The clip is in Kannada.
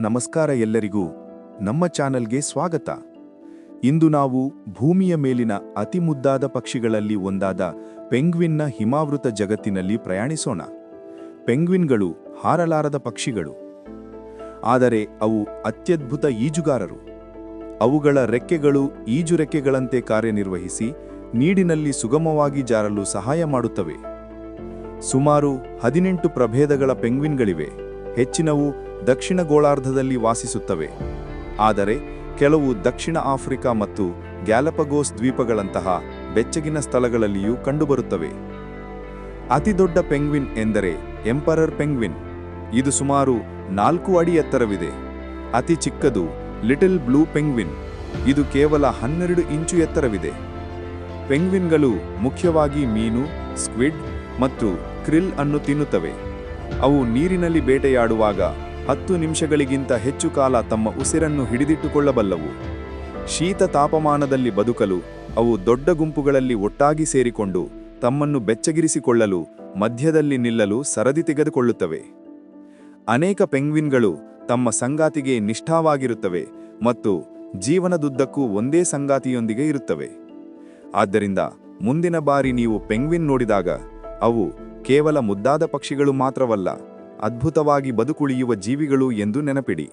ನಮಸ್ಕಾರ ಎಲ್ಲರಿಗೂ ನಮ್ಮ ಚಾನಲ್ಗೆ ಸ್ವಾಗತ. ಇಂದು ನಾವು ಭೂಮಿಯ ಮೇಲಿನ ಅತಿ ಮುದ್ದಾದ ಪಕ್ಷಿಗಳಲ್ಲಿ ಒಂದಾದ ಪೆಂಗ್ವಿನ್ನ ಹಿಮಾವೃತ ಜಗತ್ತಿನಲ್ಲಿ ಪ್ರಯಾಣಿಸೋಣ. ಪೆಂಗ್ವಿನ್ಗಳು ಹಾರಲಾರದ ಪಕ್ಷಿಗಳು. ಆದರೆ ಅವು ಅತ್ಯದ್ಭುತ ಈಜುಗಾರರು. ಅವುಗಳ ರೆಕ್ಕೆಗಳು ಈಜು ರೆಕ್ಕೆಗಳಂತೆ ಕಾರ್ಯನಿರ್ವಹಿಸಿ ನೀಡಿನಲ್ಲಿ ಸುಗಮವಾಗಿ ಜಾರಲು ಸಹಾಯ ಮಾಡುತ್ತವೆ. ಸುಮಾರು ಹದಿನೆಂಟು ಪ್ರಭೇದಗಳ ಪೆಂಗ್ವಿನ್ಗಳಿವೆ. ಹೆಚ್ಚಿನವು ದಕ್ಷಿಣ ಗೋಳಾರ್ಧದಲ್ಲಿ ವಾಸಿಸುತ್ತವೆ. ಆದರೆ ಕೆಲವು ದಕ್ಷಿಣ ಆಫ್ರಿಕಾ ಮತ್ತು ಗ್ಯಾಲಪಗೋಸ್ ದ್ವೀಪಗಳಂತಹ ಬೆಚ್ಚಗಿನ ಸ್ಥಳಗಳಲ್ಲಿಯೂ ಕಂಡುಬರುತ್ತವೆ. ಅತಿದೊಡ್ಡ ಪೆಂಗ್ವಿನ್ ಎಂದರೆ ಎಂಪರರ್ ಪೆಂಗ್ವಿನ್. ಇದು ಸುಮಾರು ನಾಲ್ಕು ಅಡಿ ಎತ್ತರವಿದೆ. ಅತಿ ಚಿಕ್ಕದು ಲಿಟಲ್ ಬ್ಲೂ ಪೆಂಗ್ವಿನ್. ಇದು ಕೇವಲ ಹನ್ನೆರಡು ಇಂಚು ಎತ್ತರವಿದೆ. ಪೆಂಗ್ವಿನ್ಗಳು ಮುಖ್ಯವಾಗಿ ಮೀನು, ಸ್ಕ್ವಿಡ್ ಮತ್ತು ಕ್ರಿಲ್ ಅನ್ನು ತಿನ್ನುತ್ತವೆ. ಅವು ನೀರಿನಲ್ಲಿ ಬೇಟೆಯಾಡುವಾಗ ಹತ್ತು ನಿಮಿಷಗಳಿಗಿಂತ ಹೆಚ್ಚು ಕಾಲ ತಮ್ಮ ಉಸಿರನ್ನು ಹಿಡಿದಿಟ್ಟುಕೊಳ್ಳಬಲ್ಲವು. ಶೀತ ತಾಪಮಾನದಲ್ಲಿ ಬದುಕಲು ಅವು ದೊಡ್ಡ ಗುಂಪುಗಳಲ್ಲಿ ಒಟ್ಟಾಗಿ ಸೇರಿಕೊಂಡು ತಮ್ಮನ್ನು ಬೆಚ್ಚಗಿರಿಸಿಕೊಳ್ಳಲು ಮಧ್ಯದಲ್ಲಿ ನಿಲ್ಲಲು ಸರದಿ ತೆಗೆದುಕೊಳ್ಳುತ್ತವೆ. ಅನೇಕ ಪೆಂಗ್ವಿನ್ಗಳು ತಮ್ಮ ಸಂಗಾತಿಗೆ ನಿಷ್ಠಾವಾಗಿರುತ್ತವೆ ಮತ್ತು ಜೀವನದುದ್ದಕ್ಕೂ ಒಂದೇ ಸಂಗಾತಿಯೊಂದಿಗೆ ಇರುತ್ತವೆ. ಆದ್ದರಿಂದ ಮುಂದಿನ ಬಾರಿ ನೀವು ಪೆಂಗ್ವಿನ್ ನೋಡಿದಾಗ ಅವು ಕೇವಲ ಮುದ್ದಾದ ಪಕ್ಷಿಗಳು ಮಾತ್ರವಲ್ಲ ಅದ್ಭುತವಾಗಿ ಬದುಕುಳಿಯುವ ಜೀವಿಗಳು ಎಂದು ನೆನಪಿಡಿ.